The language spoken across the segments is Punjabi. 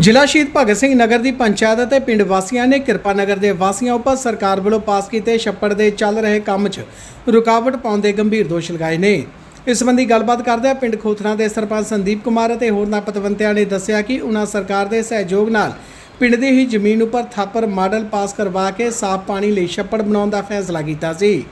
ਜ਼ਿਲ੍ਹਾ ਸ਼ਹੀਦ ਭਗਤ ਸਿੰਘ ਨਗਰ ਦੀ ਪੰਚਾਇਤ ਅਤੇ ਪਿੰਡ ਵਾਸੀਆਂ ਨੇ ਕਿਰਪਾ ਨਗਰ ਦੇ ਵਾਸੀਆਂ ਉੱਪਰ ਸਰਕਾਰ ਵੱਲੋਂ ਪਾਸ ਕੀਤੇ ਛੱਪੜ ਦੇ ਚੱਲ ਰਹੇ ਕੰਮ 'ਚ ਰੁਕਾਵਟ ਪਾਉਣ ਦੇ ਗੰਭੀਰ ਦੋਸ਼ ਲਗਾਏ ਨੇ। ਇਸ ਸੰਬੰਧੀ ਗੱਲਬਾਤ ਕਰਦਿਆਂ ਪਿੰਡ ਖੋਥਰਾ ਦੇ ਸਰਪੰਚ ਸੰਦੀਪ ਕੁਮਾਰ ਅਤੇ ਹੋਰਨਾਂ ਪਤਵੰਤਿਆਂ ਨੇ ਦੱਸਿਆ ਕਿ ਉਹਨਾਂ ਸਰਕਾਰ ਦੇ ਸਹਿਯੋਗ ਨਾਲ ਪਿੰਡ ਦੀ ਹੀ ਜ਼ਮੀਨ ਉੱਪਰ ਥਾਪਰ ਮਾਡਲ ਪਾਸ ਕਰਵਾ ਕੇ ਸਾਫ਼ ਪਾਣੀ ਲਈ ਛੱਪੜ ਬਣਾਉਣ ਦਾ ਫੈਸਲਾ ਕੀਤਾ ਸੀ,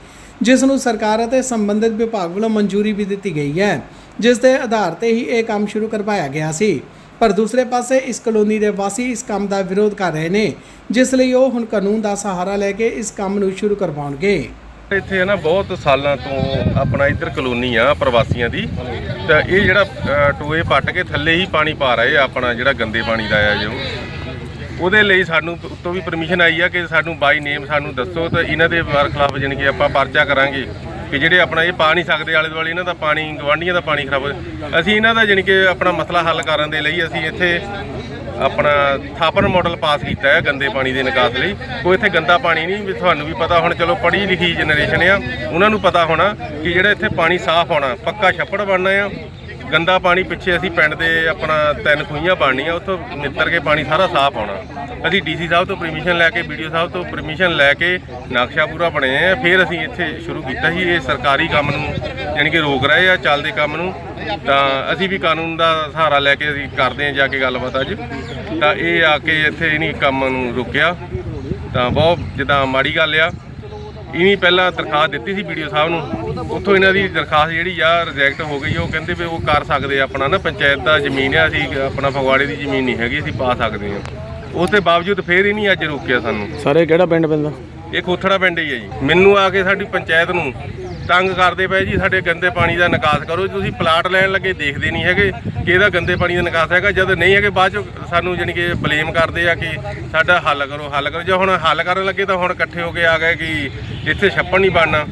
ਜਿਸ ਨੂੰ ਸਰਕਾਰ ਅਤੇ ਸੰਬੰਧਿਤ ਵਿਭਾਗ ਵੱਲੋਂ ਮਨਜ਼ੂਰੀ ਵੀ ਦਿੱਤੀ ਗਈ ਹੈ, ਜਿਸ ਦੇ ਆਧਾਰ ਤੇ ਹੀ ਇਹ ਕੰਮ ਸ਼ੁਰੂ ਕਰਵਾਇਆ ਗਿਆ ਸੀ। ਪਰ ਦੂਸਰੇ ਪਾਸੇ ਇਸ ਕਲੋਨੀ ਦੇ ਵਾਸੀ ਇਸ ਕੰਮ ਦਾ ਵਿਰੋਧ ਕਰ ਰਹੇ ਨੇ ਜਿਸ ਲਈ ਉਹ ਹੁਣ ਕਾਨੂੰਨ ਦਾ ਸਹਾਰਾ ਲੈ ਕੇ ਇਸ ਕੰਮ ਨੂੰ ਸ਼ੁਰੂ ਕਰਵਾਉਣਗੇ। ਇੱਥੇ ਹੈ ਨਾ ਬਹੁਤ ਸਾਲਾਂ ਤੋਂ ਆਪਣਾ ਇੱਧਰ ਕਲੋਨੀ ਆ ਪ੍ਰਵਾਸੀਆਂ ਦੀ। ਤਾਂ ਇਹ ਜਿਹੜਾ ਅ, ਟੋਏ ਪੱਟ ਕੇ ਥੱਲੇ ਹੀ ਪਾਣੀ ਪਾ ਰਹੇ ਆ ਆਪਣਾ ਜਿਹੜਾ ਗੰਦੇ ਪਾਣੀ ਦਾ ਆ ਜੋ। ਉਹਦੇ ਲਈ ਸਾਨੂੰ ਉੱਤੋਂ ਵੀ ਪਰਮਿਸ਼ਨ ਆਈ ਆ ਕਿ ਸਾਨੂੰ ਬਾਈ ਨੇਮ ਸਾਨੂੰ ਦੱਸੋ ਤਾਂ ਇਹਨਾਂ ਦੇ ਖਿਲਾਫ ਜਾਣੀ ਕਿ ਆਪਾਂ ਪਰਚਾ ਕਰਾਂਗੇ। ਕਿ ਜਿਹੜੇ ਆਪਣਾ ਇਹ ਪਾ ਨਹੀਂ ਸਕਦੇ ਆਲੇ ਦੁਆਲੇ, ਇਹਨਾਂ ਦਾ ਪਾਣੀ ਗਵਾਂਢੀਆਂ ਦਾ ਪਾਣੀ ਖਰਾਬ ਹੋ- ਅਸੀਂ ਇਹਨਾਂ ਦਾ ਜਾਣੀ ਕਿ ਆਪਣਾ ਮਸਲਾ ਹੱਲ ਕਰਨ ਦੇ ਲਈ ਅਸੀਂ ਇੱਥੇ ਆਪਣਾ ਥਾਪਰ ਮਾਡਲ ਪਾਸ ਕੀਤਾ ਹੈ ਗੰਦੇ ਪਾਣੀ ਦੇ ਨਿਕਾਸ ਲਈ। ਕੋਈ ਇੱਥੇ ਗੰਦਾ ਪਾਣੀ ਨਹੀਂ, ਵੀ ਤੁਹਾਨੂੰ ਵੀ ਪਤਾ ਹੁਣ ਚਲੋ ਪੜ੍ਹੀ ਲਿਖੀ ਜਨਰੇਸ਼ਨ ਆ, ਉਹਨਾਂ ਨੂੰ ਪਤਾ ਹੋਣਾ ਕਿ ਜਿਹੜਾ ਇੱਥੇ ਪਾਣੀ ਸਾਫ਼ ਹੋਣਾ, ਪੱਕਾ ਛੱਪੜ ਬਣਨਾ ਆ। ਗੰਦਾ ਪਾਣੀ ਪਿੱਛੇ ਅਸੀਂ ਪਿੰਡ ਦੇ ਆਪਣਾ ਤਿੰਨ ਖੂਹੀਆਂ ਬਣਨੀਆਂ, ਉੱਥੋਂ ਨਿੱਤਰ ਕੇ ਪਾਣੀ ਸਾਰਾ ਸਾਫ਼ ਆਉਣਾ। ਅਸੀਂ ਡੀਸੀ ਸਾਹਿਬ ਤੋਂ ਪਰਮਿਸ਼ਨ ਲੈ ਕੇ ਵੀਡੀਓ ਸਾਹਿਬ ਤੋਂ ਪਰਮਿਸ਼ਨ ਲੈ ਕੇ ਨਕਸ਼ਾ ਪੂਰਾ ਬਣਾਏ ਫਿਰ ਅਸੀਂ ਇੱਥੇ ਸ਼ੁਰੂ ਕੀਤਾ ਸੀ, ਇਹ ਸਰਕਾਰੀ ਕੰਮ ਨੂੰ ਯਾਨੀ ਕਿ ਰੋਕ ਰਹੇ ਆ, ਚੱਲਦੇ ਕੰਮ ਨੂੰ। ਤਾਂ ਅਸੀਂ ਵੀ ਕਾਨੂੰਨ ਦਾ ਸਹਾਰਾ ਲੈ ਕੇ ਅਸੀਂ ਕਰਦੇ ਹਾਂ ਜਾ ਕੇ ਗੱਲਬਾਤ ਅੱਜ। ਤਾਂ ਇਹ ਆ ਕੇ ਇੱਥੇ ਇਹਨੀ ਕੰਮ ਨੂੰ ਰੁਕਿਆ। ਤਾਂ ਬਹੁਤ ਜਿੱਦਾਂ ਮਾੜੀ ਗੱਲ ਆ ਇਹਨੀ ਪਹਿਲਾਂ ਦਰਖਾਸਤ ਦਿੱਤੀ ਸੀ ਵੀਡੀਓ ਸਾਹਿਬ ਨੂੰ। ਉੱਥੋਂ ਇਹਨਾਂ ਦੀ ਦਰਖਾਸਤ ਜਿਹੜੀ ਆ ਰਿਜੈਕਟ ਹੋ ਗਈ, ਉਹ ਕਹਿੰਦੇ ਵੀ ਉਹ ਕਰ ਸਕਦੇ ਆ ਆਪਣਾ ਨਾ, ਪੰਚਾਇਤ ਦਾ ਜ਼ਮੀਨ ਆ, ਅਸੀਂ ਆਪਣਾ ਫਗਵਾੜੇ ਦੀ ਜ਼ਮੀਨ ਨਹੀਂ ਹੈਗੀ, ਅਸੀਂ ਪਾ ਸਕਦੇ ਹਾਂ ਉਸ ਦੇ ਬਾਵਜੂਦ ਫੇਰ ਇਹ ਨਹੀਂ ਅੱਜ ਰੋਕਿਆ ਸਾਨੂੰ। ਸਾਰੇ ਕਿਹੜਾ ਪਿੰਡ ਪੈਂਦਾ? ਇਹ ਖੋਥੜਾ ਪਿੰਡ ਹੀ ਹੈ ਜੀ। ਮੈਨੂੰ ਆ ਕੇ ਸਾਡੀ ਪੰਚਾਇਤ ਨੂੰ ਤੰਗ ਕਰਦੇ ਪਏ ਜੀ, ਸਾਡੇ ਗੰਦੇ ਪਾਣੀ ਦਾ ਨਿਕਾਸ ਕਰੋ ਤੁਸੀਂ ਪਲਾਟ ਲੈਣ ਲੱਗੇ ਦੇਖਦੇ ਨਹੀਂ ਹੈਗੇ ਕਿ ਇਹਦਾ ਗੰਦੇ ਪਾਣੀ ਦਾ ਨਿਕਾਸ ਹੈਗਾ। ਜਦ ਨਹੀਂ ਹੈਗੇ, ਬਾਅਦ ਚ ਸਾਨੂੰ ਜਾਣੀ ਕਿ ਬਲੇਮ ਕਰਦੇ ਆ ਕਿ ਸਾਡਾ ਹੱਲ ਕਰੋ ਹੱਲ ਕਰੋ। ਜੇ ਹੁਣ ਹੱਲ ਕਰਨ ਲੱਗੇ ਤਾਂ ਹੁਣ ਇਕੱਠੇ ਹੋ ਕੇ ਆ ਗਏ ਕਿ ਇੱਥੇ ਛੱਪਣ ਨਹੀਂ ਬਣਨਾ।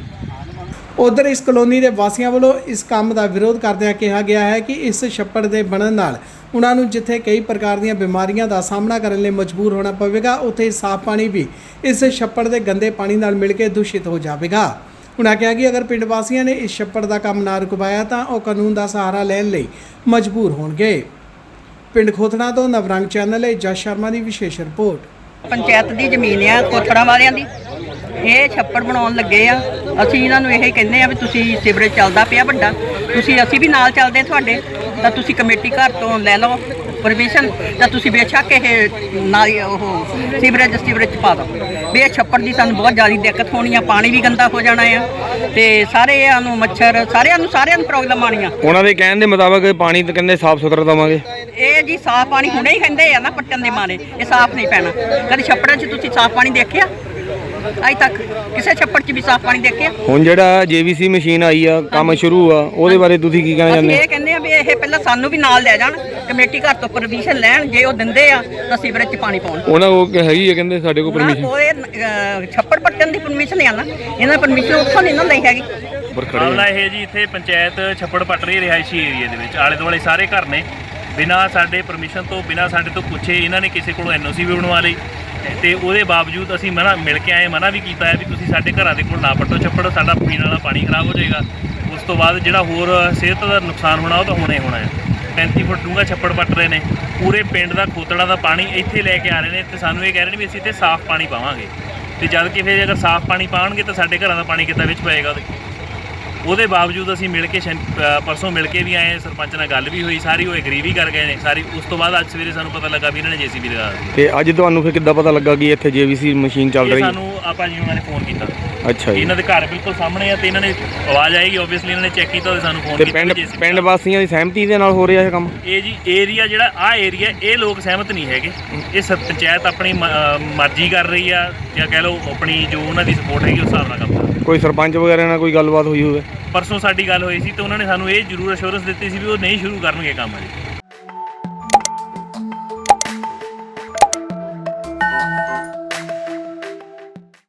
ਉਧਰ ਇਸ ਕਲੋਨੀ ਦੇ ਵਾਸੀਆਂ ਵੱਲੋਂ ਇਸ ਕੰਮ ਦਾ ਵਿਰੋਧ ਕਰਦਿਆਂ ਕਿਹਾ ਗਿਆ ਹੈ ਕਿ ਇਸ ਛੱਪੜ ਦੇ ਬਣਨ ਨਾਲ ਉਹਨਾਂ ਨੂੰ ਜਿੱਥੇ ਕਈ ਪ੍ਰਕਾਰ ਦੀਆਂ ਬਿਮਾਰੀਆਂ ਦਾ ਸਾਹਮਣਾ ਕਰਨ ਲਈ ਮਜਬੂਰ ਹੋਣਾ ਪਵੇਗਾ, ਉੱਥੇ ਸਾਫ਼ ਪਾਣੀ ਵੀ ਇਸ ਛੱਪੜ ਦੇ ਗੰਦੇ ਪਾਣੀ ਨਾਲ ਮਿਲ ਕੇ ਦੂਸ਼ਿਤ ਹੋ ਜਾਵੇਗਾ। ਉਹਨਾਂ ਕਿਹਾ ਕਿ ਅਗਰ ਪਿੰਡ ਵਾਸੀਆਂ ਨੇ ਇਸ ਛੱਪੜ ਦਾ ਕੰਮ ਨਾ ਰੁਕਵਾਇਆ ਤਾਂ ਉਹ ਕਾਨੂੰਨ ਦਾ ਸਹਾਰਾ ਲੈਣ ਲਈ ਮਜਬੂਰ ਹੋਣਗੇ। ਪਿੰਡ ਖੋਥਣਾ ਤੋਂ ਨਵਰੰਗ ਚੈਨਲ ਲਈ ਜਸ ਸ਼ਰਮਾ ਦੀ ਵਿਸ਼ੇਸ਼ ਰਿਪੋਰਟ। ਪੰਚਾਇਤ ਦੀ ਜ਼ਮੀਨ ਆ ਕੋਠੜਾ ਵਾਲਿਆਂ ਦੀ। ਇਹ ਛੱਪੜ ਬਣਾਉਣ ਲੱਗੇ ਆ। ਅਸੀਂ ਇਹਨਾਂ ਨੂੰ ਇਹ ਕਹਿੰਦੇ ਆ ਵੀ ਤੁਸੀਂ ਸਿਵਰੇਜ ਚੱਲਦਾ ਪਿਆ ਵੱਡਾ। ਤੁਸੀਂ ਅਸੀਂ ਵੀ ਨਾਲ ਚੱਲਦੇ ਤੁਹਾਡੇ। ਤਾਂ ਤੁਸੀਂ ਕਮੇਟੀ ਘਰ ਤੋਂ ਲੈ ਲਓ ਪਰਮਿਸ਼ਨ ਤਾਂ ਤੁਸੀਂ ਬੇਸ਼ੱਕ ਇਹ ਨਾ ਉਹ ਸਿਵਰੇਜ ਸਿਵਰੇਜ ਪਾ ਦਿਓ। ਵੀ ਇਹ ਛੱਪੜ ਦੀ ਸਾਨੂੰ ਬਹੁਤ ਜ਼ਿਆਦਾ ਦਿੱਕਤ ਹੋਣੀ ਆ। ਪਾਣੀ ਵੀ ਗੰਦਾ ਹੋ ਜਾਣਾ ਆ। ਤੇ ਸਾਰਿਆਂ ਨੂੰ ਮੱਛਰ ਸਾਰਿਆਂ ਨੂੰ ਸਾਰਿਆਂ ਨੂੰ ਪ੍ਰੋਬਲਮ ਆਣੀ ਆ। ਉਹਨਾਂ ਦੇ ਕਹਿਣ ਦੇ ਮੁਤਾਬਕ ਪਾਣੀ ਤਾਂ ਕਹਿੰਦੇ ਸਾਫ਼ ਸੁਥਰਾ ਦਵਾਂਗੇ। ਇਹ ਜੀ ਸਾਫ਼ ਪਾਣੀ ਹੁਣੇ ਹੀ ਕਹਿੰਦੇ ਆ ਨਾ ਪੱਟਣ ਦੇ ਮਾਰੇ। ਇਹ ਸਾਫ਼ ਨਹੀਂ ਪੈਣਾ। ਕਦੇ ਛੱਪੜਾਂ 'ਚ ਤੁਸੀਂ ਸਾਫ਼ ਪਾਣੀ ਦੇਖਿਆ? ਅਜੇ ਤੱਕ ਕਿਸੇ ਛੱਪੜ 'ਚ ਵੀ ਸਾਫ਼ ਪਾਣੀ ਦੇਖਿਆ? ਹੁਣ ਜਿਹੜਾ ਜੀਵੀਸੀ ਮਸ਼ੀਨ ਆਈ ਆ ਕੰਮ ਸ਼ੁਰੂ ਆ ਉਹਦੇ ਬਾਰੇ ਤੁਸੀਂ ਕੀ ਕਹਿਣਾ ਅਸੀਂ ਚਾਹੁੰਦੇ ਇਹ ਕਹਿੰਦੇ ਆ ਵੀ ਇਹ ਪਹਿਲਾਂ ਸਾਨੂੰ ਵੀ ਨਾਲ ਲੈ ਜਾਣ ਕਮੇਟੀ ਘਰ ਤੋਂ ਪਰਮਿਸ਼ਨ ਲੈਣ ਜੇ ਉਹ ਦਿੰਦੇ ਆ ਤਾਂ ਸੀਵਰੇਜ 'ਚ ਪਾਣੀ ਪਾਉਣ। ਉਹਨਾਂ ਕੋਲ ਕਿ ਹੈਗੀ ਆ ਕਹਿੰਦੇ ਸਾਡੇ ਕੋਲ ਉਹਨਾਂ ਪਰਮਿਸ਼ਨ ਕੋਲ ਇਹ, ਅਹ, ਛੱਪੜ ਪੱਟਣ ਦੀ ਪਰਮਿਸ਼ਨ ਆ ਨਾ ਇਹਨਾਂ ਪਰਮਿਸ਼ਨ ਉੱਥੋਂ ਨਹੀਂ ਨਾ ਲਈ ਹੈਗੀ। ਪਰ ਖੜੇ ਮਾਮਲਾ ਇਹ ਜੀ ਇੱਥੇ ਪੰਚਾਇਤ ਛੱਪੜ ਪੱਟ ਰਹੀ ਹੈ ਰਿਹਾਇਸ਼ੀ ਏਰੀਆ ਦੇ ਵਿੱਚ। ਆਲੇ ਦੁਆਲੇ ਸਾਰੇ ਘਰ ਨੇ। ਬਿਨਾਂ ਸਾਡੇ ਪਰਮਿਸ਼ਨ ਤੋਂ ਬਿਨਾਂ ਸਾਡੇ ਤੋਂ ਪੁੱਛੇ ਇਹਨਾਂ ਨੇ ਕਿਸੇ ਕੋਲੋਂ ਐਨਓਸੀ ਵੀ ਬਣਵਾ ਲਈ। ਤੇ ਉਹਦੇ ਬਾਵਜੂਦ ਅਸੀਂ ਮਨਾ ਮਿਲ ਕੇ ਆਏ, ਮਨਾ ਵੀ ਕੀਤਾ ਹੈ ਵੀ ਤੁਸੀਂ ਸਾਡੇ ਘਰਾਂ ਦੇ ਕੋਲ ਨਾ ਪੱਟੋ ਛੱਪੜ, ਸਾਡਾ ਪੀਣ ਵਾਲਾ ਪਾਣੀ ਖਰਾਬ ਹੋ ਜਾਏਗਾ। ਉਸ ਤੋਂ ਬਾਅਦ ਜਿਹੜਾ ਹੋਰ ਸਿਹਤ ਦਾ ਨੁਕਸਾਨ ਹੋਣਾ, ਉਹ ਤਾਂ ਹੋਣਾ ਹੀ ਹੋਣਾ ਹੈ। 35 ਫੁੱਟ ਡੂੰਘਾ ਛੱਪੜ ਪੱਟ ਰਹੇ ਨੇ। ਪੂਰੇ ਪਿੰਡ ਦਾ ਖੋਤੜਾ ਦਾ ਪਾਣੀ ਇੱਥੇ ਲੈ ਕੇ ਆ ਰਹੇ ਨੇ ਤੇ ਸਾਨੂੰ ਇਹ ਕਹਿ ਰਹੇ ਨੇ ਵੀ ਅਸੀਂ ਇੱਥੇ ਸਾਫ਼ ਪਾਣੀ ਪਾਵਾਂਗੇ। ਤੇ ਜਦ ਕਿ ਫਿਰ ਅਗਰ ਸਾਫ਼ ਪਾਣੀ ਪਾਉਣਗੇ ਤਾਂ ਸਾਡੇ ਘਰਾਂ ਦਾ ਪਾਣੀ ਕਿੱਦਾਂ ਵਿੱਚ ਪਏਗਾ ਉਹਦੇ? ਉਹਦੇ ਬਾਵਜੂਦ ਅਸੀਂ ਮਿਲ ਕੇ ਪਰਸੋਂ ਮਿਲ ਕੇ ਵੀ ਆਏ ਸਰਪੰਚ ਨਾਲ ਗੱਲ ਵੀ ਹੋਈ ਸਾਰੀ ਉਹ ਐਗਰੀ ਵੀ ਕਰ ਗਏ ਨੇ ਸਾਰੀ ਉਸ ਤੋਂ ਬਾਅਦ ਅੱਜ ਸਵੇਰੇ ਸਾਨੂੰ ਪਤਾ ਲੱਗਾ ਵੀ ਇਹਨਾਂ ਨੇ ਜੀਸੀਬੀ ਲਗਾ ਦਿੱਤੀ। ਤੇ ਅੱਜ ਤੁਹਾਨੂੰ ਫਿਰ ਕਿੱਦਾਂ ਪਤਾ ਲੱਗਾ ਕਿ ਇੱਥੇ ਜੀਵੀਸੀ ਮਸ਼ੀਨ ਚੱਲ ਰਹੀ? ਸਾਨੂੰ ਆਪਾਂ ਜੀ ਉਹਨਾਂ ਨੇ ਫੋਨ ਕੀਤਾ। ਅੱਛਾ ਜੀ। ਇਹਨਾਂ ਦੇ ਘਰ ਬਿਲਕੁਲ ਸਾਹਮਣੇ ਆ ਤੇ ਇਹਨਾਂ ਨੇ ਆਵਾਜ਼ ਆਏਗੀ ਆਬਵੀਅਸਲੀ ਇਹਨਾਂ ਨੇ ਚੈੱਕ ਕੀਤਾ ਤੇ ਸਾਨੂੰ ਫੋਨ ਤੇ ਕੀਤਾ ਪਿੰਡ JCB ਪਿੰਡ ਵਾਸੀਆਂ ਦੀ ਸਹਿਮਤੀ ਦੇ ਨਾਲ ਹੋ ਰਿਹਾ ਇਹ ਕੰਮ? ਇਹ ਜੀ ਏਰੀਆ ਜਿਹੜਾ ਆ ਏਰੀਆ ਇਹ ਲੋਕ ਸਹਿਮਤ ਨਹੀਂ ਹੈਗੇ। ਇਹ ਸਭ ਪੰਚਾਇਤ ਆਪਣੀ ਮ- ਮਰਜ਼ੀ ਕਰ ਰਹੀ ਆ ਜਾਂ ਕਹਿ ਲਓ ਆਪਣੀ ਜੋ ਉਹਨਾਂ ਦੀ ਸਪੋਰਟ ਹੈਗੀ ਉਸ ਹਿਸਾਬ ਨਾਲ ਕੰਮ ਕਰ ਰਹੀ ਕੋਈ ਸਰਪੰਚ ਵਗੈਰਾ ਨਾਲ ਕੋਈ ਗੱਲਬਾਤ ਹੋਈ ਹੋਵੇ? ਪਰਸੋਂ ਸਾਡੀ ਗੱਲ ਹੋਈ ਸੀ ਤੇ ਉਹਨਾਂ ਨੇ ਸਾਨੂੰ ਇਹ ਜ਼ਰੂਰ ਅਸ਼ੋਰੈਂਸ ਦਿੱਤੀ ਸੀ ਵੀ ਉਹ ਨਹੀਂ ਸ਼ੁਰੂ ਕਰਨਗੇ ਕੰਮ ਅਜੇ